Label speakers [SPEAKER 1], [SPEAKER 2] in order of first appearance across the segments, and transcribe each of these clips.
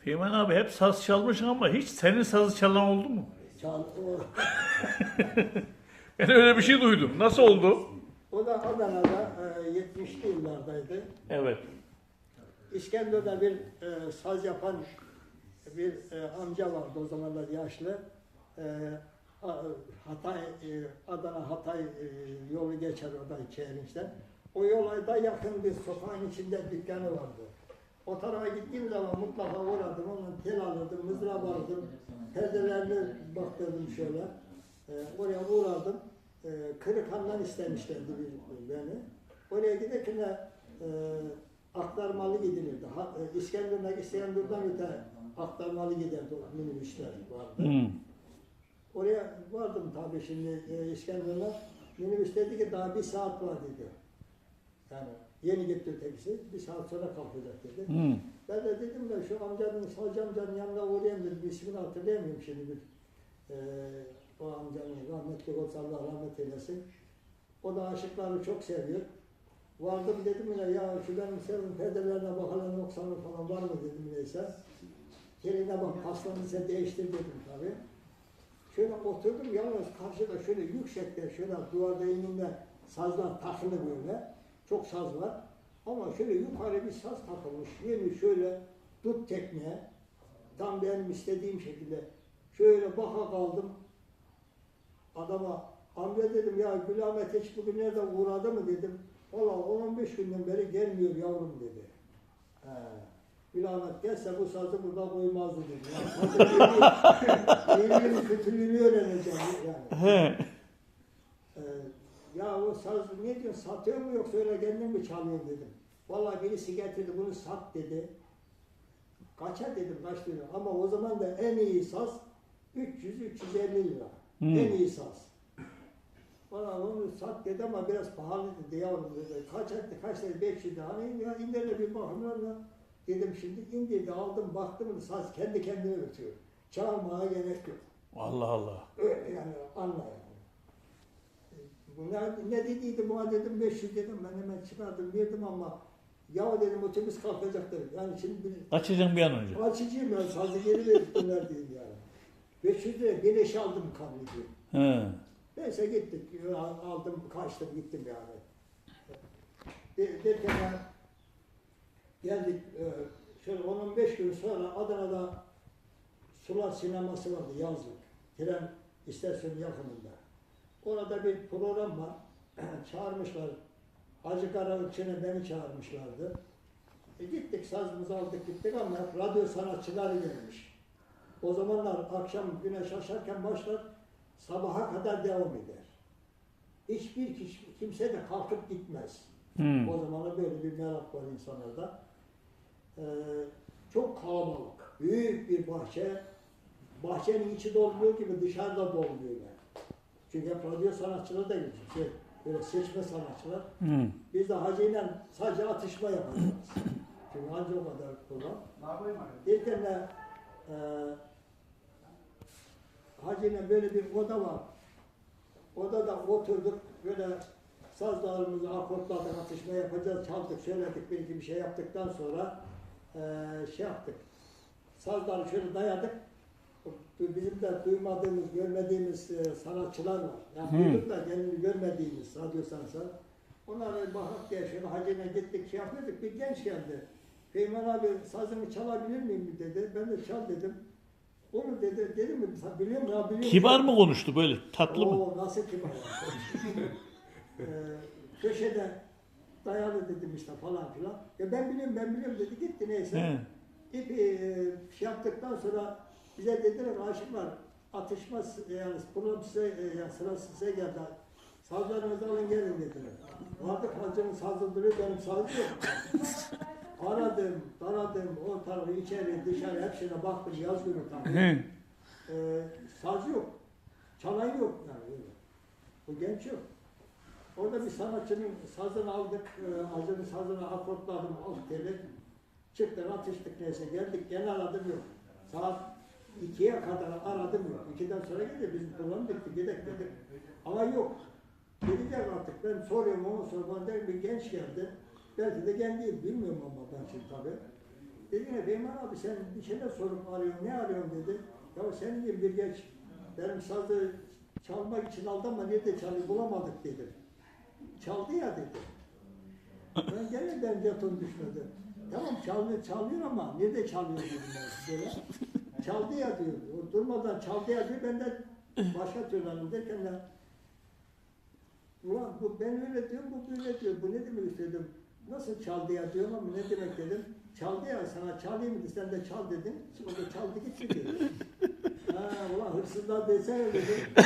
[SPEAKER 1] Feyman abi hep saz çalmışsın ama hiç senin sazı çalan oldu mu?
[SPEAKER 2] Çal, o,
[SPEAKER 1] Ben öyle bir şey duydum. Nasıl oldu?
[SPEAKER 2] o da Adana'da e, 70'li yıllardaydı.
[SPEAKER 1] Evet.
[SPEAKER 2] İskender'de bir e, saz yapan bir e, amca vardı o zamanlar yaşlı. E, Hatay, e, Adana Hatay e, yolu geçer orada Çeyrinç'ten. O yola da yakın bir sokağın içinde dükkanı vardı. O tarafa gittiğim zaman mutlaka uğradım, ondan tel alırdım, mızrap alırdım, perdelerini baktırdım şöyle. E, oraya uğradım. E, Kırıkhan'dan istemişlerdi bir, beni. Oraya giderken de e, aktarmalı gidilirdi. Ha, e, İskenderun'a İskenderun'dan öte aktarmalı giderdi o minibüsler vardı.
[SPEAKER 1] Hmm.
[SPEAKER 2] Oraya vardım tabii şimdi e, İskenderun'a. Minibüs dedi ki daha bir saat var dedi. Yani yeni gitti ötekisi. Bir saat sonra kalkacak dedi.
[SPEAKER 1] Hmm.
[SPEAKER 2] Ben de dedim de şu amcanın, Savcı amcanın yanına uğrayayım dedim. İsmini hatırlayamıyorum şimdi. Bir, e, o amcanın rahmetli olsa Allah rahmet eylesin. O da aşıkları çok seviyor. Vardım dedim yine ya şu benim senin perdelerine bakalım noksanı falan var mı dedim neyse. Yerine bak sen değiştir dedim tabii. Şöyle oturdum yalnız karşıda şöyle yüksekte şöyle duvarda önünde sazlar takılı böyle. Çok saz var. Ama şöyle yukarı bir saz takılmış. Yeni şöyle dut tekneye. Tam benim istediğim şekilde. Şöyle baka kaldım. Adama amca dedim ya Gül Ahmet hiç bugün nerede uğradı mı dedim. Valla 10-15 günden beri gelmiyor yavrum dedi. He. Gül Ahmet gelse bu sazı burada koymazdı dedi. Yani yeni kötülüğünü öğreneceğim yani. Ya o saz ne diyor satıyor mu yoksa öyle kendin mi çalıyor dedim. Vallahi birisi getirdi bunu sat dedi. Kaça dedim kaç lira ama o zaman da en iyi saz 300-350 lira.
[SPEAKER 1] Hmm.
[SPEAKER 2] En iyi saz. Valla onu sat dedi ama biraz pahalı dedi yavrum dedi. Kaç etti kaç dedi 500 lira. Hani ya indirle bir bakın lan. Dedim şimdi indirdi aldım baktım saz kendi kendine ötüyor. Çalmaya gerek yok.
[SPEAKER 1] Allah Allah.
[SPEAKER 2] Öyle yani anla yani. Bu ne, ne dediydi buna dedim 500 dedim ben hemen çıkardım verdim ama ya dedim otobüs kalkacak dedim. Yani şimdi bir
[SPEAKER 1] Açacağım bir an önce.
[SPEAKER 2] açıcıyım ben sazı geri verdiler diyeyim yani. 500 lira bir eş aldım kablo diyor.
[SPEAKER 1] He.
[SPEAKER 2] Neyse gittik al- aldım kaçtım gittim yani. De, derken ben geldik e, şöyle 10-15 gün sonra Adana'da Sular Sineması vardı yazlık. Tren istasyonu yakınında. Orada bir program var. Çağırmışlar. Hacı Karalıkçı'na beni çağırmışlardı. E gittik sazımızı aldık gittik ama hep radyo sanatçıları gelmiş. O zamanlar akşam güneş açarken başlar sabaha kadar devam eder. Hiçbir kişi, kimse de kalkıp gitmez.
[SPEAKER 1] Hmm.
[SPEAKER 2] O zamanlar böyle bir merak var insanlarda. Ee, çok kalabalık. Büyük bir bahçe. Bahçenin içi dolmuyor gibi dışarıda dolmuyor yani. Çünkü hep radyo sanatçıları da gelecek. Şey, böyle seçme sanatçılar.
[SPEAKER 1] Hmm.
[SPEAKER 2] Biz de hacıyla sadece atışma yapacağız. Çünkü hacı o kadar program. Derken de e, hacıyla böyle bir oda var. Odada oturduk böyle sazlarımızı akortladık, atışma yapacağız, çaldık, söyledik, bir iki bir şey yaptıktan sonra e, şey yaptık. Sazları şöyle dayadık. Bizim de duymadığımız, görmediğimiz e, sanatçılar var. Yani
[SPEAKER 1] Hı.
[SPEAKER 2] duyduk da kendini görmediğimiz radyo sanatçılar. Onlara bakıp diye şöyle hacine gittik, şey yapıyorduk. Bir genç geldi. Peyman abi sazını çalabilir miyim dedi. Ben de çal dedim. Onu dedi, dedim mi? "Sen Biliyor musun? Ya, biliyorum.
[SPEAKER 1] Kibar mı konuştu böyle? Tatlı mı?
[SPEAKER 2] Oo, nasıl kibar? ee, köşede dayalı dedim işte falan filan. Ya ben biliyorum ben biliyorum dedi gitti neyse.
[SPEAKER 1] He.
[SPEAKER 2] İpi e, şey yaptıktan sonra bize dediler aşıklar atışma s- yani program size e, yani sıra size geldi. Sazlarınızı alın gelin dediler. Vardık hacının sazı duruyor benim sazım yok. Aradım, aradım, o tarafı içeri dışarı hepsine baktım yaz günü tabii. Ee, saz yok. Çalan yok yani. öyle. Bu genç yok. Orada bir sanatçının sazını aldık, e, acının sazını akortladım, alt teli. Çıktık, atıştık neyse geldik, gene aradım yok. Saat ikiye kadar aradım yok. İkiden sonra geldi, bizim program bitti, gidek dedik. Ama yok. Gideceğiz artık, ben soruyorum onu bana der bir genç geldi. Belki de kendi bilmiyorum ama ben şimdi tabii. Dedi ne Beyman abi sen bir şeyler sorup arıyorsun, ne arıyorsun dedi. Ya senin gibi bir genç benim sazı çalmak için aldı ama nerede çalıyor bulamadık dedi. Çaldı ya dedi. Ben gene ben jeton düşmedi. Tamam çalıyor, çalıyor ama nerede çalıyor dedim ben böyle. Çaldı ya diyor. O durmadan çaldı ya diyor. Ben de başka türlü anladım derken de Ulan bu ben öyle diyorum, bu böyle diyor. Bu ne demek istedim? Nasıl çaldı ya diyorum ama ne demek dedim. Çaldı ya sana çalayım dedi, sen de çal dedin. Sonra da çaldı gitti dedi. ha ulan hırsızlar desene dedim.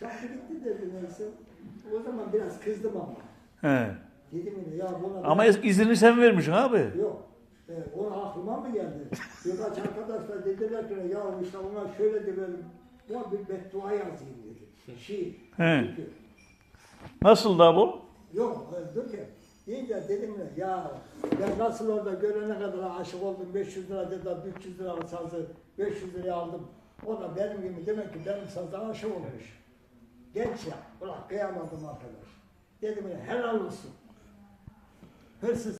[SPEAKER 2] çaldı gitti dedi neyse. O zaman biraz kızdım ama.
[SPEAKER 1] He.
[SPEAKER 2] Dedim yine ya buna...
[SPEAKER 1] Ama izini sen vermişsin abi.
[SPEAKER 2] Yok. E, o aklıma mı geldi? Birkaç arkadaşlar dediler ki ya işte ona şöyle demelim. Ya bir beddua yazayım dedi. Şiir.
[SPEAKER 1] He.
[SPEAKER 2] Çünkü-
[SPEAKER 1] Nasıl da bu?
[SPEAKER 2] Yok dur ki. Deyince dedim ne ya ben nasıl orada görene kadar aşık oldum 500 lira dedi 300 lira sazı 500 liraya aldım. O da benim gibi demek ki benim sazda aşık olmuş. Genç ya. Ulan kıyamadım arkadaş. Dedim ya helal olsun. Hırsız